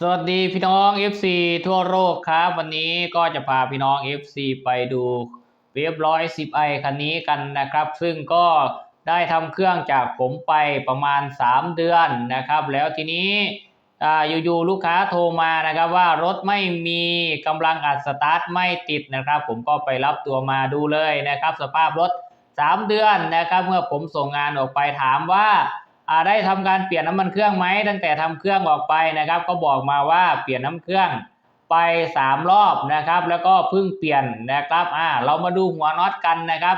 สวัสดีพี่น้อง FC ทั่วโลกครับ วันนี้ก็จะพาพี่น้อง FC ไปดูเว็บร้อยสิบไอคันนี้กันนะครับ ซึ่งก็ได้ทำเครื่องจากผมไปประมาณ 3 เดือนนะครับ แล้วทีนี้อยู่ๆลูกค้าโทรมานะครับว่ารถไม่มีกำลังอัดสตาร์ทไม่ติดนะครับ ผมก็ไปรับตัวมาดูเลยนะครับ สภาพรถ 3 เดือนนะครับ เมื่อผมส่งงานออกไปถามว่า ได้ทำการเปลี่ยนน้ำมันเครื่องไหมตั้งแต่ทำเครื่องออกไปนะครับ ก็บอกมาว่าเปลี่ยนน้ำเครื่องไป 3 รอบนะครับ แล้วก็เพิ่งเปลี่ยนนะครับอ่าเรามาดูหัวน็อตกันนะครับ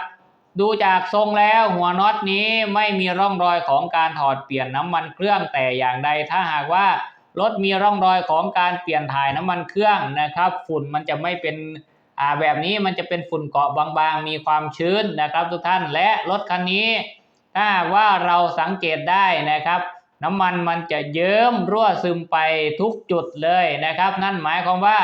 ดูจากทรงแล้วหัวน็อตนี้ไม่มีร่องรอยของการถอดเปลี่ยนน้ำมันเครื่องแต่อย่างใด ถ้าหากว่ารถมีร่องรอยของการเปลี่ยนถ่ายน้ำมันเครื่องนะครับ ฝุ่นมันจะไม่เป็นอ่าแบบนี้มันจะเป็นฝุ่นเกาะบางๆ มีความชื้นนะครับทุกท่านและรถคันนี้ ถ้าว่าเราสังเกตได้นะครับ น้ำมันมันจะเยิ้มรั่วซึมไปทุกจุดเลยนะครับ นั่นหมายความว่า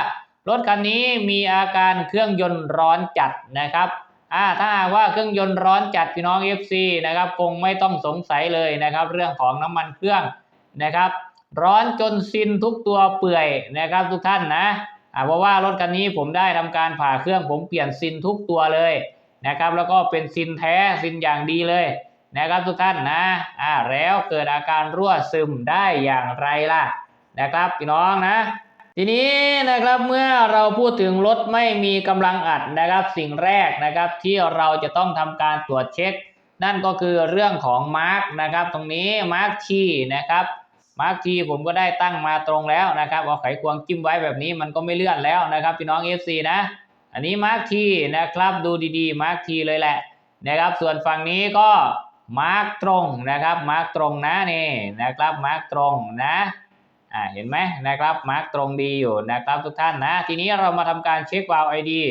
รถคันนี้มีอาการเครื่องยนต์ร้อนจัดนะครับอ่าถ้าว่าเครื่องยนต์ร้อนจัดพี่น้อง FC นะครับคงไม่ต้องสงสัยเลยนะครับ เรื่องของน้ำมันเครื่องนะครับ ร้อนจนซินทุกตัวเปื่อยนะครับทุกท่านนะอ่าเพราะว่ารถคันนี้ผมได้ทำการผ่าเครื่องผมเปลี่ยนซินทุกตัวเลยนะครับ แล้วก็เป็นซินแท้ซินอย่างดีเลย นะครับทุกท่านนะอ่าแล้วเกิดอาการรั่วซึมได้อย่างไรล่ะนะครับพี่น้องนะ ทีนี้นะครับเมื่อเราพูดถึงรถไม่มีกำลังอัดนะครับ สิ่งแรกนะครับที่เราจะต้องทำการตรวจเช็ค นั่นก็คือเรื่องของมาร์กนะครับตรงนี้มาร์กทีนะครับมาร์กทีผมก็ได้ตั้งมาตรงแล้วนะครับเอาไขควงจิ้มไว้แบบนี้มันก็ไม่เลื่อนแล้วนะครับพี่น้อง FC นะอันนี้มาร์กทีนะครับดูดีๆมาร์กทีเลยแหละนะครับส่วนฝั่งนี้ก็ มาร์กตรงนะครับมาร์กตรงนะนี่นะครับมาร์กตรงนะอ่าเห็นไหมนะครับมาร์กตรงดีอยู่นะครับทุกท่านนะ ทีนี้เรามาทำการเช็ควาล์วไอดี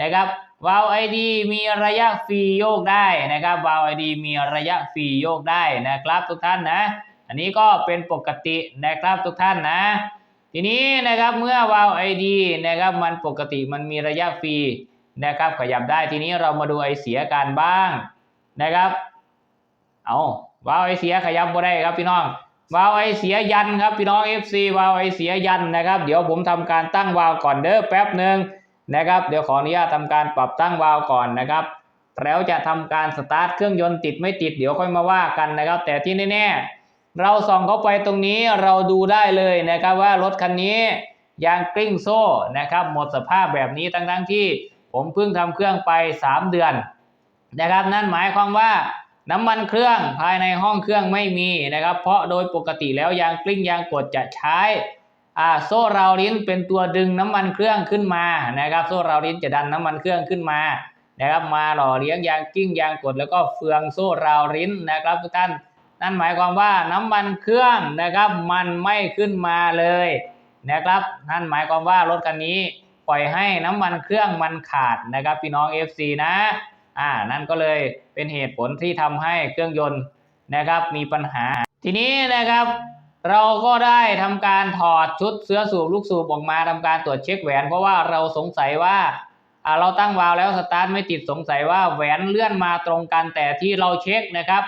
นะครับวาล์วไอดีมีระยะฟรีโยกได้นะครับวาล์วไอดีมีระยะฟรีโยกได้นะครับทุกท่านนะ อันนี้ก็เป็นปกตินะครับทุกท่านนะ ทีนี้นะครับเมื่อวาล์วไอดีนะครับมันปกติมันมีระยะฟรีนะครับขยับได้ทีนี้เรามาดูไอเสียการบ้างนะครับ เอาวาวไอเสียขยับบ่ได้ครับพี่น้องวาวไอเสียยันครับพี่น้อง FC วาวไอเสียยันนะครับ เดี๋ยวผมทำการตั้งวาวก่อนเด้อแป๊บหนึ่งนะครับ เดี๋ยวขออนุญาตทำการปรับตั้งวาวก่อนนะครับ แล้วจะทำการสตาร์ทเครื่องยนต์ติดไม่ติดเดี๋ยวค่อยมาว่ากันนะครับ แต่ที่แน่ๆเราส่องเข้าไปตรงนี้เราดูได้เลยนะครับว่ารถคันนี้ยางกลิ้งโซ่นะครับ หมดสภาพแบบนี้ทั้งๆที่ผมเพิ่งทำเครื่องไป 3 เดือนนะครับ นั่นหมายความว่า น้ำมันเครื่องภายในห้องเครื่องไม่มีนะครับ เพราะโดยปกติแล้วยางกลิ้งยางกดจะใช้อ่าโซ่ราวลิ้นเป็นตัวดึงน้ำมันเครื่องขึ้นมานะครับ โซ่ราวลิ้นจะดันน้ำมันเครื่องขึ้นมานะครับ มาหล่อเลี้ยงยางกลิ้งยางกดแล้วก็เฟืองโซ่ราวลิ้นนะครับทุกท่านนั่นหมายความว่าน้ำมันเครื่องนะครับ มันไม่ขึ้นมาเลยนะครับนั่นหมายความว่ารถคันนี้ปล่อยให้น้ำมันเครื่องมันขาดนะครับ พี่น้อง FC นะ อ่านั่นก็เลยเป็นเหตุผลที่ทำให้เครื่องยนต์นะครับมีปัญหา ทีนี้นะครับเราก็ได้ทำการถอดชุดเสื้อสูบลูกสูบออกมาทำการตรวจเช็คแหวน เพราะว่าเราสงสัยว่าเราตั้งวาล์วแล้วสตาร์ทไม่ติดสงสัยว่าแหวนเลื่อนมาตรงกันแต่ที่เราเช็คนะครับ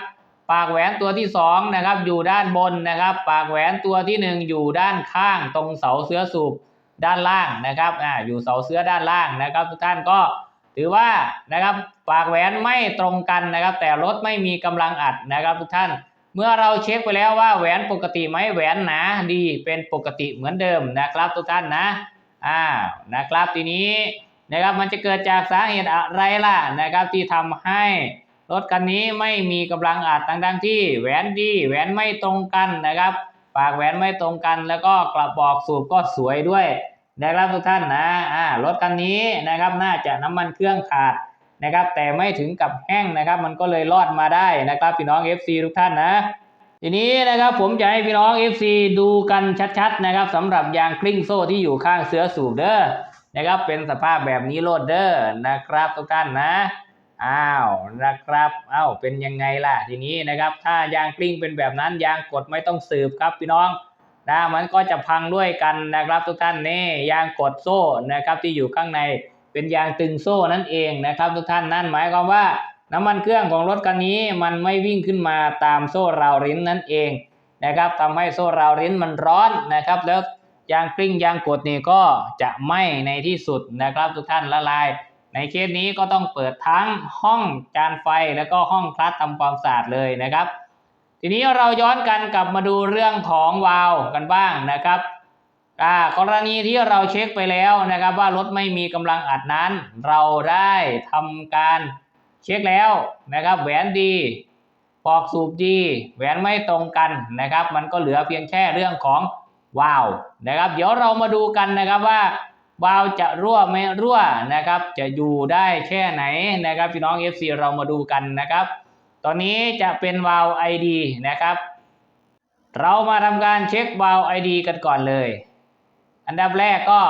ปากแหวนตัวที่สองนะครับอยู่ด้านบนนะครับ ปากแหวนตัวที่หนึ่งอยู่ด้านข้างตรงเสาเสื้อสูบด้านล่างนะครับอ่าอยู่เสาเสื้อด้านล่างนะครับ ทุกท่านก็ ถือว่านะครับปากแหวนไม่ตรงกันนะครับ แต่รถไม่มีกำลังอัดนะครับ ทุกท่าน เมื่อเราเช็คไปแล้วว่าแหวนปกติไหมแหวนหนาดีเป็นปกติเหมือนเดิมนะครับ ทุกท่านนะอ่านะครับทีนี้นะครับมันจะเกิดจากสาเหตุอะไรล่ะนะครับที่ทำให้รถคันนี้ไม่มีกำลังอัดทั้งๆที่แหวนดีแหวนไม่ตรงกันนะครับ ปากแหวนไม่ตรงกัน แล้วก็กระบอกสูบก็สวยด้วย นะครับทุกท่านนะอ่ารถคันนี้นะครับน่าจะน้ำมันเครื่องขาดนะครับ แต่ไม่ถึงกับแห้งนะครับ มันก็เลยรอดมาได้นะครับพี่น้อง FC ทุกท่านนะ ทีนี้นะครับผมจะให้พี่น้อง FC ดูกันชัดๆนะครับสำหรับยางกลิ้งโซ่ที่อยู่ข้างเสือสูบเด้อนะครับเป็นสภาพแบบนี้โลดเด้อนะครับทุกท่านนะอ้าวนะครับอ้าวเป็นยังไงล่ะทีนี้นะครับ ถ้ายางกลิ้งเป็นแบบนั้นยางกดไม่ต้องสืบครับพี่น้อง นะมันก็จะพังด้วยกันนะครับทุกท่านนี่ยางกดโซ่นะครับที่อยู่ข้างในเป็นยางตึงโซ่นั่นเองนะครับทุกท่านนั่นหมายความว่า น้ำมันเครื่องของรถคันนี้มันไม่วิ่งขึ้นมาตามโซ่ราวริ้นนั่นเองนะครับทำให้โซ่ราวริ้นมันร้อนนะครับแล้วยางกลิ้งยางกดนี่ก็จะไหม้ในที่สุดนะครับทุกท่านละลาย ในเคสนี้ก็ต้องเปิดทั้งห้องจานไฟแล้วก็ห้องคลัตทำความสะอาดเลยนะครับ ทีนี้เราย้อนกันกลับมาดูเรื่องของวาล์วกันบ้างนะครับอ่ากรณีที่เราเช็คไปแล้วนะครับ ว่ารถไม่มีกำลังอัดนั้น เราได้ทำการเช็คแล้วนะครับ แหวนดีปอกสูบดีแหวนไม่ตรงกันนะครับ มันก็เหลือเพียงแค่เรื่องของวาล์วนะครับ เดี๋ยวเรามาดูกันนะครับว่าวาล์วจะรั่วไม่รั่วนะครับ จะอยู่ได้แค่ไหนนะครับพี่น้อง FC เรามาดูกันนะครับ ตอนนี้จะเป็นวาล์ว ID นะครับ เรามาทำการเช็ควาล์ว ID กันก่อนเลย อันดับแรกก็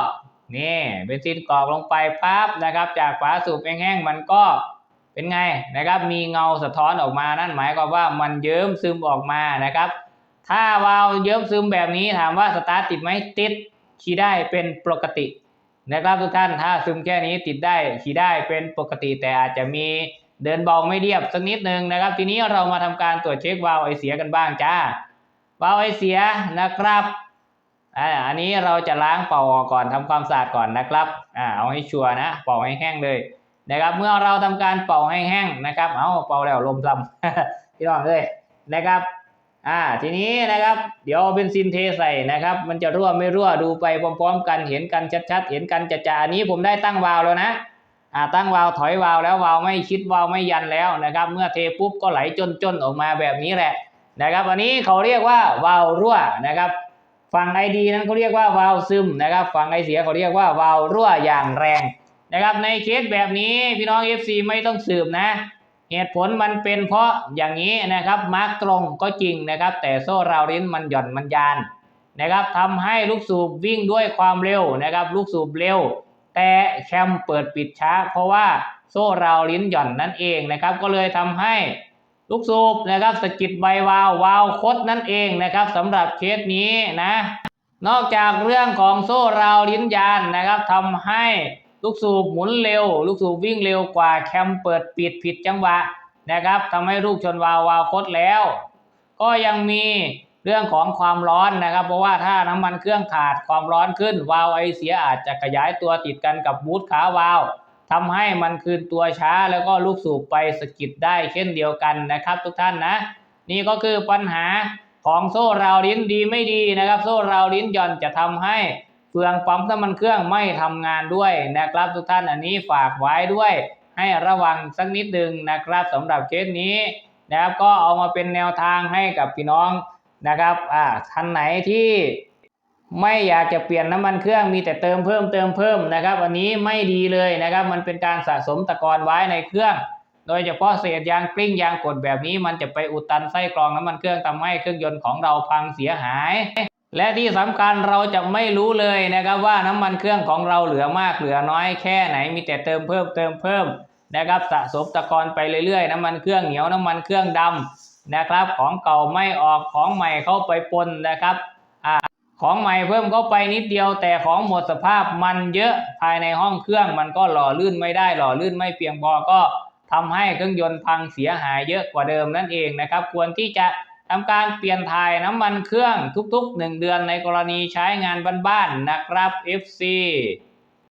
นี่เบนซินกรอกลงไปปั๊บนะครับ จากฝาสูบแห้งๆมันก็เป็นไงนะครับ มีเงาสะท้อนออกมานั่นหมายความว่ามันเยิ้มซึมออกมานะครับ ถ้าวาล์วเยิ้มซึมแบบนี้ถามว่าสตาร์ทติดไหมติดขี่ได้เป็นปกตินะครับทุกท่านถ้าซึมแค่นี้ติดได้ขี่ได้เป็นปกติแต่อาจจะมี เดินเบาไม่เรียบสักนิดนึงนะครับ ทีนี้เรามาทำการตรวจเช็ควาล์วไอเสียกันบ้างจ้าวาล์วไอเสียนะครับอ่าอันนี้เราจะล้างเป่าออกก่อนทำความสะอาดก่อนนะครับอ่าเอาให้ชัวร์นะเป่าให้แห้งเลยนะครับ เมื่อเราทำการเป่าให้แห้งนะครับ เอาเป่าแล้วลมซำพี่น้องเลยนะครับอ่าทีนี้นะครับ เดี๋ยวเอาเบนซินเทใส่นะครับ มันจะรั่วไม่รั่วดูไปพร้อมๆ กันเห็นกันชัดๆ เห็นกันจะๆอันนี้ผมได้ตั้งวาล์วแล้วนะ ตั้งวาล์วถอยวาล์วแล้ววาล์วไม่ชิดวาล์วไม่ยันแล้วนะครับ เมื่อเทปุ๊บก็ไหลจนๆออกมาแบบนี้แหละนะครับ อันนี้เขาเรียกว่าวาล์วรั่วนะครับฝั่งไอดีนั้นเขาเรียกว่าวาล์วซึมนะครับฝั่งไอเสียเขาเรียกว่าวาล์วรั่วอย่างแรงนะครับ ในเคสแบบนี้พี่น้อง FC ไม่ต้องสืบนะ เหตุผลมันเป็นเพราะอย่างนี้นะครับมาร์กตรงก็จริงนะครับ แต่โซ่ราวลิ้นมันหย่อนมันยานนะครับทำให้ลูกสูบวิ่งด้วยความเร็วนะครับ ลูกสูบเร็ว แต่แคมเปิดปิดช้า เพราะว่าโซ่ราวลิ้นหย่อนนั่นเองนะครับ ก็เลยทำให้ลูกสูบนะครับสกิดใบวาววาวคดนั่นเองนะครับสำหรับเคสนี้นะ นอกจากเรื่องของโซ่ราวลิ้นยานนะครับทำให้ลูกสูบหมุนเร็ว ลูกสูบวิ่งเร็วกว่าแคมเปิดปิดผิดจังหวะนะครับทำให้ลูกชนวาววาวคดแล้ว ก็ยังมี เรื่องของความร้อนนะครับ เพราะว่าถ้าน้ำมันเครื่องขาดความร้อนขึ้น วาล์วไอเสียอาจจะขยายตัวติดกันกับบูทขาวาล์วทำให้มันคืนตัวช้าแล้วก็ลูกสูบไปสกิดได้เช่นเดียวกันนะครับ ทุกท่านนะ นี่ก็คือปัญหาของโซ่ราวลิ้นดีไม่ดีนะครับ โซ่ราวลิ้นหย่อนจะทำให้เฟืองปั๊มน้ำมันเครื่องไม่ทำงานด้วยนะครับ ทุกท่านอันนี้ฝากไว้ด้วย ให้ระวังสักนิดหนึ่งนะครับสำหรับเคสนี้นะครับก็เอามาเป็นแนวทางให้กับพี่น้อง นะครับอ่าท่านไหนที่ไม่อยากจะเปลี่ยนน้ำมันเครื่องมีแต่เติมเพิ่มเติมเพิ่มนะครับ อันนี้ไม่ดีเลยนะครับ มันเป็นการสะสมตะกอนไว้ในเครื่อง โดยเฉพาะเศษยางกลิ้งยางกดแบบนี้ มันจะไปอุดตันไส้กรองน้ำมันเครื่องทำให้เครื่องยนต์ของเราพังเสียหาย และที่สำคัญเราจะไม่รู้เลยนะครับว่าน้ำมันเครื่องของเราเหลือมากเหลือน้อยแค่ไหนมีแต่เติมเพิ่มเติมเพิ่มนะครับสะสมตะกอนไปเรื่อยๆ น้ำมันเครื่องเหนียวน้ำมันเครื่องดำ นะครับ ของเก่าไม่ออกของใหม่เข้าไปปนนะครับอ่าของใหม่เพิ่มเข้าไปนิดเดียวแต่ของหมดสภาพมันเยอะภายในห้องเครื่องมันก็หล่อลื่นไม่ได้หล่อลื่นไม่เพียงพอก็ทำให้เครื่องยนต์พังเสียหายเยอะกว่าเดิมนั่นเองนะครับ ควรที่จะทำการเปลี่ยนถ่ายน้ำมันเครื่องทุกๆ 1 เดือนในกรณีใช้งานบ้านๆนะครับ FC